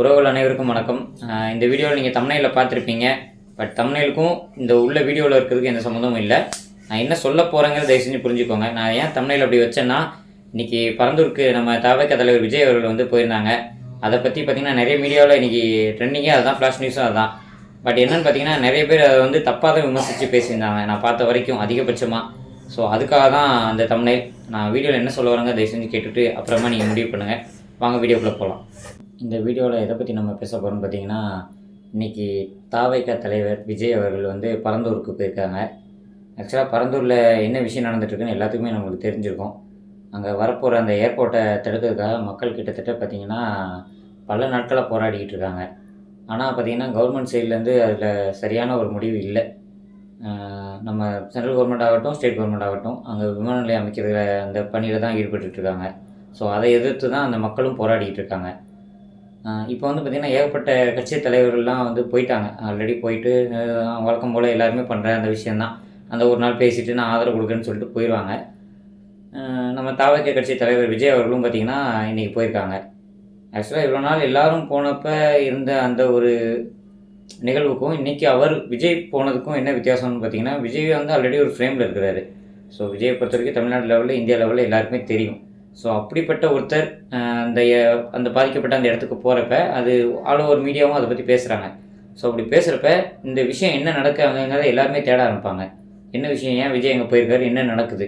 உறவுகள் அனைவருக்கும் வணக்கம். இந்த வீடியோவில் நீங்கள் தமிழ்நில பார்த்துருப்பீங்க. பட் தமிழ்க்கும் இந்த உள்ள வீடியோவில் இருக்கிறதுக்கு எந்த சம்மந்தமும் இல்லை. நான் என்ன சொல்ல போகிறேங்கிறத தயவு செஞ்சு புரிஞ்சுக்கோங்க. நான் ஏன் தமிழில் அப்படி வச்சேன்னா இன்றைக்கி பரந்தூருக்கு நம்ம தவக்க தலைவர் விஜய் அவர்கள் வந்து போயிருந்தாங்க. அதை பற்றி பார்த்திங்கன்னா நிறைய மீடியாவில் இன்றைக்கி ட்ரெண்டிங்கே அதுதான் ஃப்ளாஷ் நியூஸும் அதுதான். பட் என்னென்னு பார்த்தீங்கன்னா நிறைய பேர் அதை வந்து தப்பாக தான் விமர்சித்து பேசியிருந்தாங்க. நான் பார்த்த வரைக்கும் அதிகபட்சமாக ஸோ அதுக்காக தான் அந்த தமிழை நான் வீடியோவில் என்ன சொல்ல வரேங்க தயவு செஞ்சு கேட்டுட்டு அப்புறமா நீங்கள் முடிவு பண்ணுங்கள் வாங்க வீடியோக்குள்ளே போகலாம் இந்த வீடியோவில் எதை பற்றி நம்ம பேச போகிறோம்னு பார்த்தீங்கன்னா இன்றைக்கி தாவைக்கா தலைவர் விஜய் அவர்கள் வந்து பரந்தூருக்கு போயிருக்காங்க. ஆக்சுவலாக பரந்தூரில் என்ன விஷயம் நடந்துட்டுருக்குன்னு எல்லாத்துக்குமே நம்மளுக்கு தெரிஞ்சிருக்கும். அங்கே வரப்போகிற அந்த ஏர்போர்ட்டை தடுக்கிறதுக்காக மக்கள் கிட்டத்தட்ட பார்த்திங்கன்னா பல நாட்களாக போராடிக்கிட்டு இருக்காங்க. ஆனால் பார்த்திங்கன்னா கவர்மெண்ட் சைட்லேருந்து அதில் சரியான ஒரு முடிவு இல்லை. நம்ம சென்ட்ரல் கவர்மெண்ட் ஆகட்டும் ஸ்டேட் கவர்மெண்ட் ஆகட்டும் அங்கே விமான நிலையம் அமைக்கிறதுல அந்த பணியில் தான் ஈடுபட்டுருக்காங்க இருக்காங்க. ஸோ அதை எதிர்த்து தான் அந்த மக்களும் போராடிக்கிட்டு இருக்காங்க. இப்போ வந்து பார்த்திங்கன்னா ஏகப்பட்ட கட்சி தலைவர்கள்லாம் வந்து போயிட்டாங்க. ஆல்ரெடி போயிட்டு வழக்கம் போல் எல்லாருமே பண்ணுற அந்த விஷயந்தான் அந்த ஒரு நாள் பேசிட்டு நான் ஆதரவு கொடுக்குறேன்னு சொல்லிட்டு போயிடுவாங்க நம்ம தாவக கட்சி தலைவர் விஜய் அவர்களும் பார்த்திங்கன்னா இன்றைக்கி போயிருக்காங்க. ஆக்சுவலாக இவ்வளோ நாள் எல்லாரும் போனப்போ இருந்த அந்த ஒரு நிகழ்வுக்கும் இன்றைக்கி அவர் விஜய் போனதுக்கும் என்ன வித்தியாசம்னு பார்த்தீங்கன்னா விஜய் வந்து ஆல்ரெடி ஒரு ஃப்ரேமில் இருக்கிறாரு. ஸோ விஜயை பொறுத்த வரைக்கும் தமிழ்நாடு லெவலில் இந்தியா லெவலில் எல்லாருக்குமே தெரியும். ஸோ அப்படிப்பட்ட ஒருத்தர் அந்த அந்த பாதிக்கப்பட்ட அந்த இடத்துக்கு போகிறப்ப அது ஆல் ஓவர் மீடியாவும் அதை பற்றி பேசுகிறாங்க ஸோ அப்படி பேசுகிறப்ப இந்த விஷயம் என்ன நடக்குங்கிறத எல்லாருமே தேட ஆரம்பிப்பாங்க. என்ன விஷயம் ஏன் விஜய் அங்கே போயிருக்காரு என்ன நடக்குது?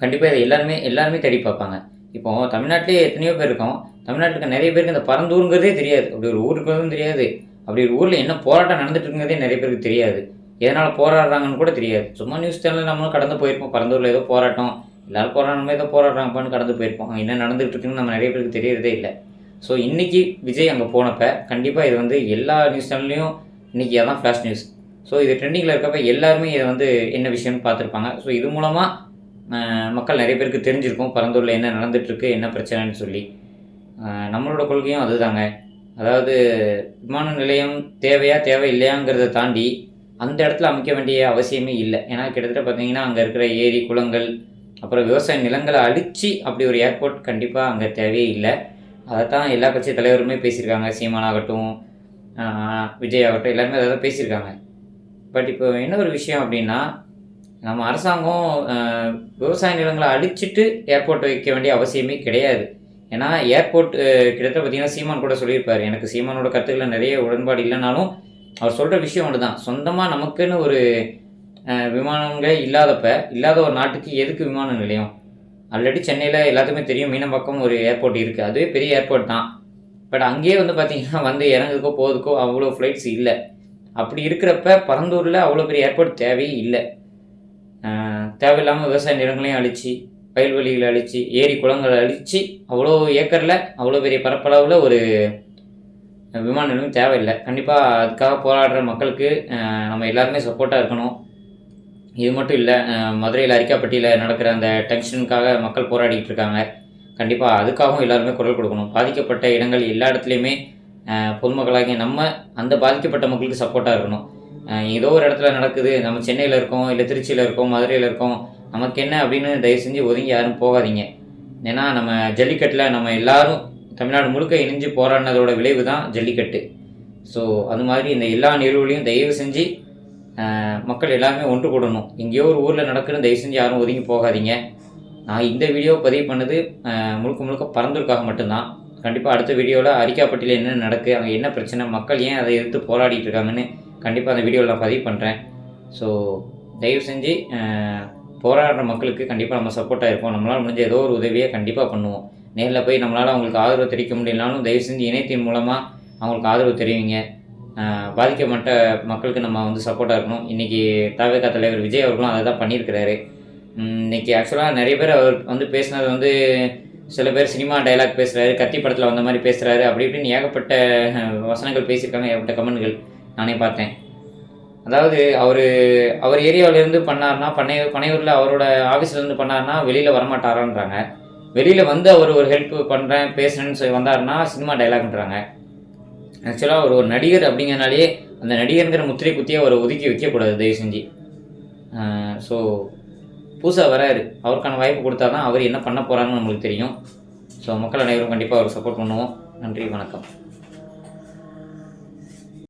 கண்டிப்பாக இதை எல்லாருமே எல்லாருமே தேடி பார்ப்பாங்க. இப்போ தமிழ்நாட்டிலே எத்தனையோ பேர் இருக்கோம். தமிழ்நாட்டுக்கு நிறைய பேருக்கு இந்த பரந்தூருங்கிறதே தெரியாது. அப்படி ஒரு ஊருக்கு வந்து தெரியாது. அப்படி ஒரு ஊரில் என்ன போராட்டம் நடந்துட்டுருங்கிறதே நிறைய பேருக்கு தெரியாது. எதனால் போராடுறாங்கன்னு கூட தெரியாது. சும்மா நியூஸ் சேனலில் நம்மளும் கடந்து போயிருப்போம். பரந்தூரில் ஏதோ போராட்டம். எல்லாரும் போராடணுமே ஏதோ போராடுறாங்கப்பான்னு கடந்து போயிருப்போம். என்ன நடந்துகிட்டு இருக்குன்னு நம்ம நிறைய பேருக்கு தெரியறதே இல்லை. ஸோ இன்றைக்கி விஜய் அங்கே போனப்போ கண்டிப்பாக இது வந்து எல்லா நியூஸ் சேனல்லையும் இன்னைக்கு அதான் ஃப்ளாஷ் நியூஸ் ஸோ இது ட்ரெண்டிங்கில் இருக்கப்ப எல்லாருமே இதை வந்து என்ன விஷயம்னு பார்த்துருப்பாங்க. ஸோ இது மூலமாக மக்கள் நிறைய பேருக்கு தெரிஞ்சிருக்கும். பரந்தூரில் என்ன நடந்துகிட்ருக்கு என்ன பிரச்சனைன்னு சொல்லி. நம்மளோட கொள்கையும் அதுதாங்க. அதாவது விமான நிலையம் தேவையா தேவை இல்லையாங்கிறத தாண்டி அந்த இடத்துல அமைக்க வேண்டிய அவசியமே இல்லை. ஏன்னா கிட்டத்தட்ட பார்த்தீங்கன்னா அங்கே இருக்கிற ஏரி குளங்கள் அப்புறம் விவசாய நிலங்களை அழித்து அப்படி ஒரு ஏர்போர்ட் கண்டிப்பாக அங்கே தேவையே இல்லை. அதை தான் எல்லா கட்சி தலைவருமே பேசியிருக்காங்க. சீமானாகட்டும் விஜய் ஆகட்டும் எல்லாருமே அதை தான் பேசியிருக்காங்க. பட் இப்போ என்ன ஒரு விஷயம் அப்படின்னா நம்ம அரசாங்கம் விவசாய நிலங்களை அழிச்சிட்டு ஏர்போர்ட் வைக்க வேண்டிய அவசியமே கிடையாது. ஏன்னா ஏர்போர்ட் கிட்டத்தட்ட பார்த்தீங்கன்னா சீமான் கூட சொல்லியிருப்பார். எனக்கு சீமானோட கருத்துக்களில் நிறைய உடன்பாடு இல்லைனாலும் அவர் சொல்கிற விஷயம் ஒன்று தான் சொந்தமாக நமக்குன்னு ஒரு விமானங்களே இல்லாதப்ப இல்லாத ஒரு நாட்டுக்கு எதுக்கு விமான நிலையம்? ஆல்ரெடி சென்னையில் எல்லாத்துக்குமே தெரியும் மீனம்பாக்கம் ஒரு ஏர்போர்ட் இருக்குது அதுவே பெரிய ஏர்போர்ட் தான். பட் அங்கேயே வந்து பார்த்திங்கன்னா வந்து இறங்குறதுக்கோ போகிறதுக்கோ அவ்வளோ ஃப்ளைட்ஸ் இல்லை. அப்படி இருக்கிறப்ப பரந்தூரில் அவ்வளோ பெரிய ஏர்போர்ட் தேவையே இல்லை. தேவையில்லாமல் விவசாய நிலங்களையும் அழித்து வயல்வெளிகளை அழித்து ஏரி குளங்களை அழித்து அவ்வளோ ஏக்கரில் அவ்வளோ பெரிய பரப்பளவில் ஒரு விமான நிலையம் தேவையில்லை. கண்டிப்பாக அதுக்காக போராடுற மக்களுக்கு நம்ம எல்லாருமே சப்போர்ட்டாக இருக்கணும். இது மட்டும் இல்லை மதுரையில் அரிக்காப்பட்டியில் நடக்கிற அந்த டென்ஷனுக்காக மக்கள் போராடிட்டு இருக்காங்க. கண்டிப்பாக அதுக்காகவும் எல்லாருமே குரல் கொடுக்கணும். பாதிக்கப்பட்ட இடங்கள் எல்லா இடத்துலையுமே பொதுமக்களாகி பொதுமக்களாகிய நம்ம அந்த பாதிக்கப்பட்ட மக்களுக்கு சப்போர்ட்டாக இருக்கணும். ஏதோ ஒரு இடத்துல நடக்குது நம்ம சென்னையில் இருக்கோம் இல்லை திருச்சியில் இருக்கோம் மதுரையில் இருக்கோம் நமக்கு என்ன அப்படின்னு தயவு செஞ்சு ஒதுங்கி யாரும் போகாதீங்க. ஏன்னா நம்ம ஜல்லிக்கட்டில் நம்ம எல்லாரும் தமிழ்நாடு முழுக்க இணைஞ்சு போராடினதோட விளைவு தான் ஜல்லிக்கட்டு. ஸோ அது மாதிரி இந்த எல்லா நிகழ்வுகளையும் தயவு செஞ்சு மக்கள் எல்லாருமே ஒன்று கூடணும். எங்கேயோ ஒரு ஊரில் நடக்குன்னு தயவு செஞ்சு யாரும் ஒதுங்கி போகாதீங்க. நான் இந்த வீடியோ பதிவு பண்ணது முழுக்க முழுக்க பரந்தூருக்காக மட்டும்தான். கண்டிப்பாக அடுத்த வீடியோவில் அரிக்காப்பட்டியில் என்ன நடக்குது அங்கே என்ன பிரச்சனை மக்கள் ஏன் அதை எதிர்த்து போராடிட்டு இருக்காங்கன்னு கண்டிப்பாக அந்த வீடியோவில் நான் பதிவு பண்ணுறேன் ஸோ தயவு செஞ்சு போராடுற மக்களுக்கு கண்டிப்பாக நம்ம சப்போர்ட்டாக இருப்போம். நம்மளால் முடிஞ்ச ஏதோ ஒரு உதவியை கண்டிப்பாக பண்ணுவோம். நேரில் போய் நம்மளால் அவங்களுக்கு ஆதரவு தெரிவிக்க முடியலனாலும் தயவு செஞ்சு இணையத்தின் மூலமாக அவங்களுக்கு ஆதரவு தெரிவிங்க. பாதிக்கப்பட்ட மக்களுக்கு நம்ம வந்து சப்போர்ட்டாக இருக்கணும். இன்றைக்கி தாவேகா தலைவர் விஜய் அவர்களும் அதை தான் பண்ணியிருக்கிறாரு. இன்றைக்கி இன்னைக்கு ஆக்சுவலாக நிறைய பேர் அவர் வந்து பேசினது வந்து சில பேர் சினிமா டைலாக் பேசுகிறாரு கத்தி படத்தில் வந்த மாதிரி பேசுகிறாரு அப்படி இப்படின்னு ஏகப்பட்ட வசனங்கள் பேசியிருக்காங்க ஏகப்பட்ட கமெண்ட்கள் நானே பார்த்தேன். அதாவது அவர் அவர் ஏரியாவிலேருந்து பண்ணார்னா பண்ணை பனையூரில் அவரோட ஆஃபீஸ்லேருந்து பண்ணார்னா வெளியில் வரமாட்டாரான்றாங்க. வெளியில் வந்து அவர் ஒரு ஹெல்ப் பண்ணுறேன் பேசுகிறேன்னு சொல்லி வந்தாருன்னா சினிமா டைலாக்ன்றாங்க ஆக்சுவலாக அவர் ஒரு நடிகர் அப்படிங்கிறனாலே அந்த நடிகருங்கிற முத்திரை குத்தியை அவரை ஒதுக்கி வைக்கக்கூடாது தயவு செஞ்சு. ஸோ புதுசாக வராரு. அவருக்கான வாய்ப்பு கொடுத்தா தான் அவர் என்ன பண்ண போகிறாருன்னு நம்மளுக்கு தெரியும். ஸோ மக்கள் அனைவரும் கண்டிப்பாக அவருக்கு சப்போர்ட் பண்ணுவோம். நன்றி வணக்கம்.